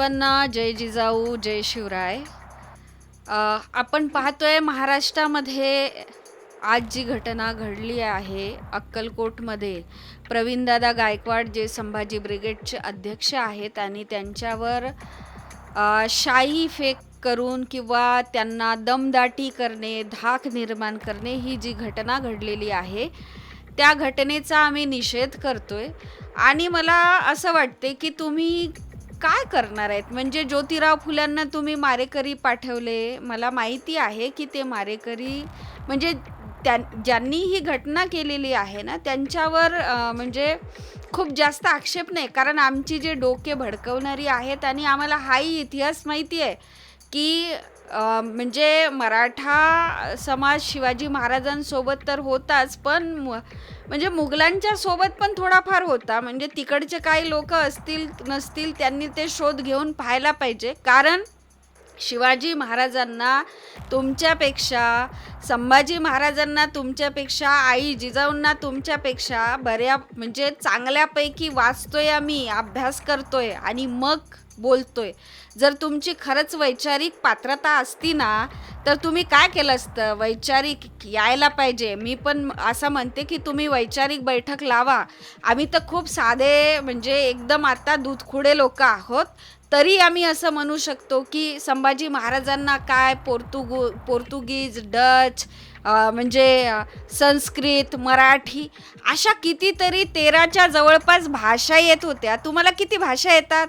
सर्वांना जय जिजाऊ जय शिवराय. आपण पाहतोय महाराष्ट्रामध्ये आज जी घटना घडली आहे अक्कलकोटमध्ये. प्रवीणदादा गायकवाड जे संभाजी ब्रिगेडचे अध्यक्ष आहेत आणि त्यांच्यावर शाई फेक करून किंवा त्यांना दमदाटी करणे धाक निर्माण करणे ही जी घटना घडलेली आहे त्या घटनेचा आम्ही निषेध करतोय. आणि मला असं वाटते की तुम्ही काय करणार आहेत? म्हणजे ज्योतिराव फुल्यांना तुम्ही मारेकरी पाठवले. मला माहिती आहे की ते मारेकरी म्हणजे त्या ज्यांनी ही घटना केलेली आहे ना त्यांच्यावर म्हणजे खूप जास्त आक्षेप नाही. कारण आमची जे डोके भडकवणारी आहेत आणि आम्हाला हाही इतिहास माहिती आहे की म्हणजे मराठा समाज शिवाजी महाराजांसोबत तर होताच पण म्हणजे मुघलांच्या सोबत पण थोडाफार होता. म्हणजे तिकडचे काही लोक असतील नसतील त्यांनी ते शोध घेऊन पाहायला पाहिजे. कारण शिवाजी महाराजांना तुमच्यापेक्षा संभाजी महाराजांना तुमच्यापेक्षा आई जिजाऊंना तुमच्यापेक्षा बऱ्या म्हणजे चांगल्यापैकी वाचतोय आम्ही अभ्यास करतोय. आणि मग बोलतोय. जर तुमची खरंच वैचारिक पात्रता असती ना तर तुम्ही काय केलं असतं? वैचारिक यायला पाहिजे. मी पण असं म्हणते की तुम्ही वैचारिक बैठक लावा. आम्ही तर खूप साधे म्हणजे एकदम आता दूधखुडे लोक आहोत. तरी आम्ही असं म्हणू शकतो की संभाजी महाराजांना काय पोर्तुगू पोर्तुगीज डच म्हणजे संस्कृत मराठी अशा कितीतरी तेराच्या जवळपास भाषा येत होत्या. तुम्हाला किती भाषा येतात?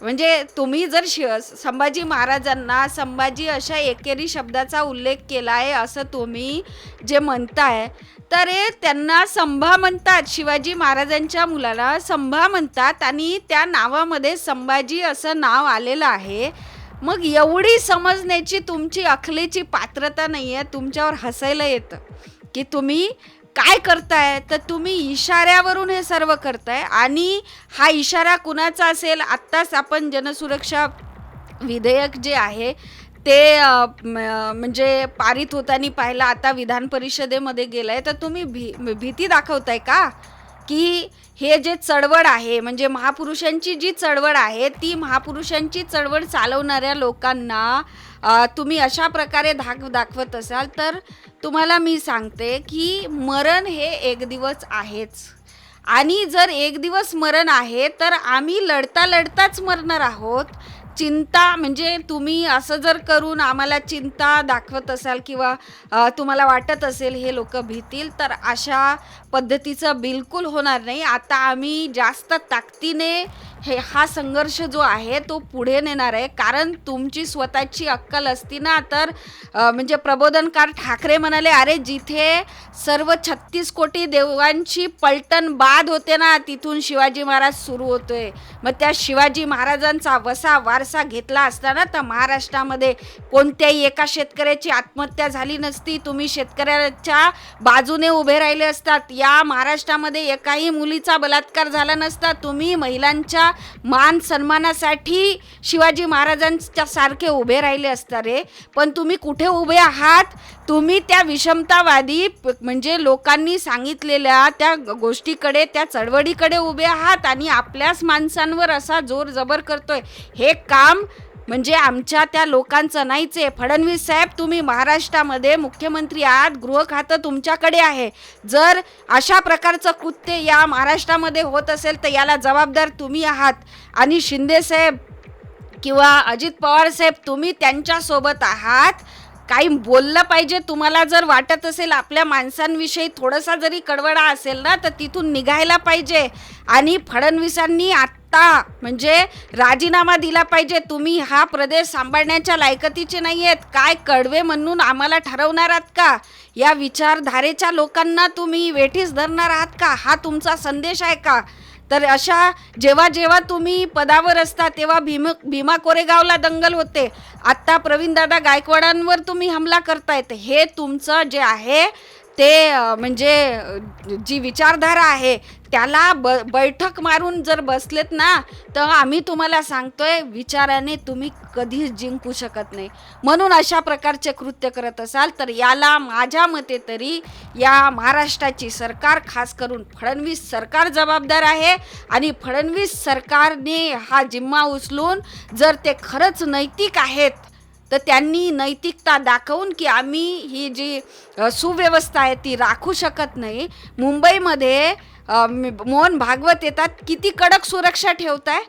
म्हणजे तुम्ही जर शि संभाजी महाराजांना संभाजी अशा एकेरी शब्दाचा उल्लेख केला आहे असं तुम्ही जे म्हणताय तर हे त्यांना संभा म्हणतात. शिवाजी महाराजांच्या मुलाला संभा म्हणतात आणि त्या नावामध्ये संभाजी असं नाव आलेलं आहे. मग एवढी समजण्याची तुमची अखलेची पात्रता नाही आहे तुमच्यावर हसायला येतं की तुम्ही काय करताय? तर तुम्ही इशाऱ्यावरून हे सर्व करताय. आणि हा इशारा कुणाचा असेल? आत्ताच आपण जनसुरक्षा विधेयक जे आहे ते म्हणजे पारित होताना पाहिलं. आता विधान परिषदेमध्ये गेलं आहे तर तुम्ही भी भीती दाखवताय का? की हे जे चळवळ आहे म्हणजे महापुरुषांची जी चळवळ आहे ती महापुरुषांची चळवळ चालवणाऱ्या लोकांना तुम्ही अशा प्रकारे धाक दाखवत असाल तर तुम्हाला मी सांगते की मरण हे एक दिवस आहेच. आणि जर एक दिवस मरण आहे तर आम्ही लढता लढताच मरणार आहोत. चिंता म्हणजे तुम्ही असं जर करून आम्हाला चिंता दाखवत असाल किंवा तुम्हाला वाटत असेल हे लोक भीतील तर अशा पद्धतीचं बिलकुल होणार नाही. आता आम्ही जास्त ताकदीने हे हा संघर्ष जो आहे तो पुढे नेणार आहे. कारण तुमची स्वतःची अक्कल असती ना तर म्हणजे प्रबोधनकार ठाकरे म्हणाले अरे जिथे सर्व छत्तीस कोटी देवांची पलटण बाद होते ना तिथून शिवाजी महाराज सुरू होतोय. मग त्या शिवाजी महाराजांचा वसा वारसा घेतला असताना तर महाराष्ट्रामध्ये कोणत्याही एका शेतकऱ्याची आत्महत्या झाली नसती. तुम्ही शेतकऱ्याच्या बाजूने उभे राहिले असतात. या महाराष्ट्रामध्ये एकाही मुलीचा बलात्कार झाला नसता. तुम्ही महिलांच्या मान सन्मानासाठी शिवाजी महाराजांच्या सारखे उभे राहिले असता रे. पण तुम्ही कुठे उभे आहात? तुम्ही त्या विषमतावादी प- म्हणजे लोकांनी सांगितलेल्या त्या गोष्टीकडे त्या चळवळीकडे उभे आहात आणि आपल्याच माणसांवर असा जोर जबर करतोय. हे काम म्हणजे आमच्या त्या लोकांचं नाहीच आहे. फडणवीस साहेब तुम्ही महाराष्ट्रामध्ये मुख्यमंत्री आहात गृह खातं तुमच्याकडे आहे. जर अशा प्रकारचं कृत्य या महाराष्ट्रामध्ये होत असेल तर याला जबाबदार तुम्ही आहात. आणि शिंदे साहेब किंवा अजित पवार साहेब तुम्ही त्यांच्यासोबत आहात. काही बोललं पाहिजे तुम्हाला जर वाटत असेल आपल्या माणसांविषयी थोडासा जरी कडवडा असेल ना तर तिथून निघायला पाहिजे. आणि फडणवीसांनी आत्ता म्हणजे राजीनामा दिला पाहिजे. तुम्ही हा प्रदेश सांभाळण्याच्या लायकतीचे नाही आहेत काय कडवे म्हणून आम्हाला ठरवणार आहात का? या विचारधारेच्या लोकांना तुम्ही वेठीस धरणार आहात का? हा तुमचा संदेश आहे का? तर अशा जेव्हा जेव्हा तुम्ही पदावर असता तेव्हा भीम भीमा कोरेगावला दंगल होते. आत्ता प्रवीणदादा गायकवाडांवर तुम्ही हमला करतायत. हे तुमचं जे आहे ते म्हणजे जी विचारधारा आहे त्याला ब बैठक मारून जर बसलेत ना तर आम्ही तुम्हाला सांगतोय विचाराने तुम्ही कधीच जिंकू शकत नाही. म्हणून अशा प्रकारचे कृत्य करत असाल तर याला माझ्या मते तरी या महाराष्ट्राची सरकार खास करून फडणवीस सरकार जबाबदार आहे. आणि फडणवीस सरकारने हा जिम्मा उचलून जर ते खरंच नैतिक आहेत तर त्यांनी नैतिकता दाखवून की आम्ही ही जी सुव्यवस्था आहे ती राखू शकत नाही. मुंबईमध्ये मोहन भागवत येतात किती कडक सुरक्षा ठेवत आहे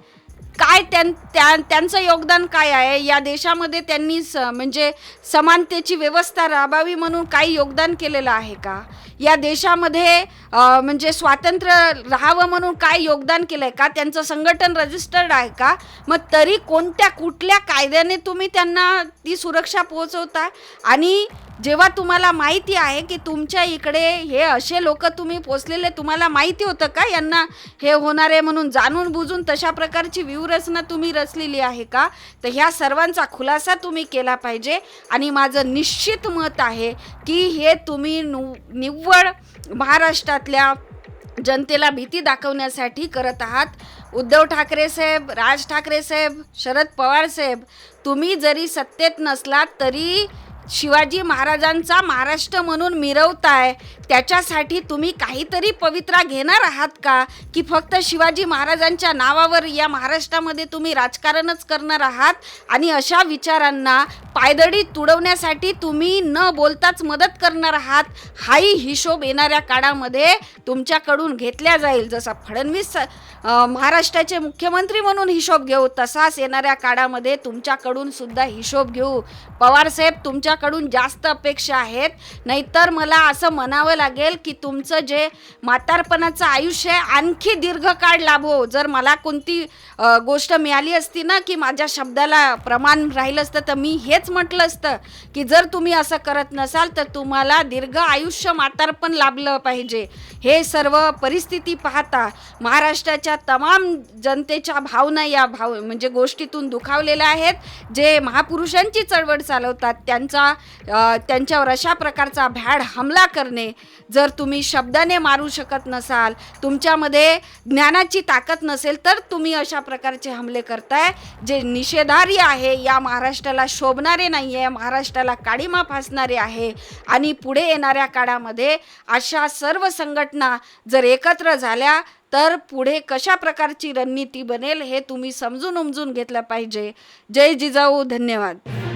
काय त्यां त्या त्यांचं योगदान काय आहे? या देशामध्ये त्यांनी स म्हणजे समानतेची व्यवस्था राबावी म्हणून काही योगदान केलेलं आहे का? या देशामध्ये म्हणजे स्वातंत्र्य राहावं म्हणून काय योगदान केलं आहे का? त्यांचं संघटन रजिस्टर्ड आहे का? मग तरी कोणत्या कुठल्या कायद्याने तुम्ही त्यांना ती सुरक्षा पोहोचवता आणि जेव्हा तुम्हाला माहिती आहे की तुमच्या इकडे हे असे लोक तुम्ही पोचलेले तुम्हाला माहिती होतं का यांना हे होणार आहे म्हणून? जाणून बुजून तशा प्रकारची व्यूहरचना तुम्ही रचलेली आहे का? तर ह्या सर्वांचा खुलासा तुम्ही केला पाहिजे. आणि माझं निश्चित मत आहे की हे तुम्ही नु निव्वळ महाराष्ट्रातल्या जनतेला भीती दाखवण्यासाठी करत आहात. उद्धव ठाकरे साहेब राज ठाकरे साहेब शरद पवार साहेब तुम्ही जरी सत्तेत नसलात तरी शिवाजी महाराजांचा महाराष्ट्र म्हणून मिरवताय त्याच्यासाठी तुम्ही काहीतरी पवित्रा घेणार आहात का? की फक्त शिवाजी महाराजांच्या नावावर या महाराष्ट्रामध्ये तुम्ही राजकारणच करणार आहात? आणि अशा विचारांना पायदळी तुडवण्यासाठी तुम्ही न बोलताच मदत करणार आहात? हाही हिशोब येणाऱ्या काळामध्ये तुमच्याकडून घेतल्या जाईल. जसा फडणवीस महाराष्ट्राचे मुख्यमंत्री म्हणून हिशोब घेऊ तसाच येणाऱ्या काळामध्ये तुमच्याकडून सुद्धा हिशोब घेऊ. पवारसाहेब तुमच्याकडून जास्त अपेक्षा आहेत. नाहीतर मला असं म्हणावं लागेल की तुमचं जे म्हातारपणाचं आयुष्य आहे आणखी दीर्घकाळ लाभो. जर मला कोणती गोष्ट मिळाली असती ना की माझ्या शब्दाला प्रमाण राहिलं असतं तर मी हेच म्हटलं असतं की जर तुम्ही असं करत नसाल तर तुम्हाला दीर्घ आयुष्य म्हातारपण लाभलं पाहिजे. हे सर्व परिस्थिती पाहता महाराष्ट्राच्या तमाम जनतेच्या भावना या भाव म्हणजे गोष्टीतून दुखावलेल्या आहेत. जे महापुरुषांची चळवळ चालवतात त्यांचा किंवा त्यांच्यावर अशा प्रकारचा भ्याड हमला करणे जर तुम्ही शब्दाने मारू शकत नसाल तुमच्यामध्ये ज्ञानाची ताकद नसेल तर तुम्ही अशा प्रकारचे हमले करताय जे निषेधार्य आहे. या महाराष्ट्राला शोभणारे नाही आहे महाराष्ट्राला काळीमा फासणारे आहे. आणि पुढे येणाऱ्या काळामध्ये अशा सर्व संघटना जर एकत्र झाल्या तर पुढे कशा प्रकारची रणनीती बनेल हे तुम्ही समजून उमजून घेतलं पाहिजे. जय जिजाऊ धन्यवाद.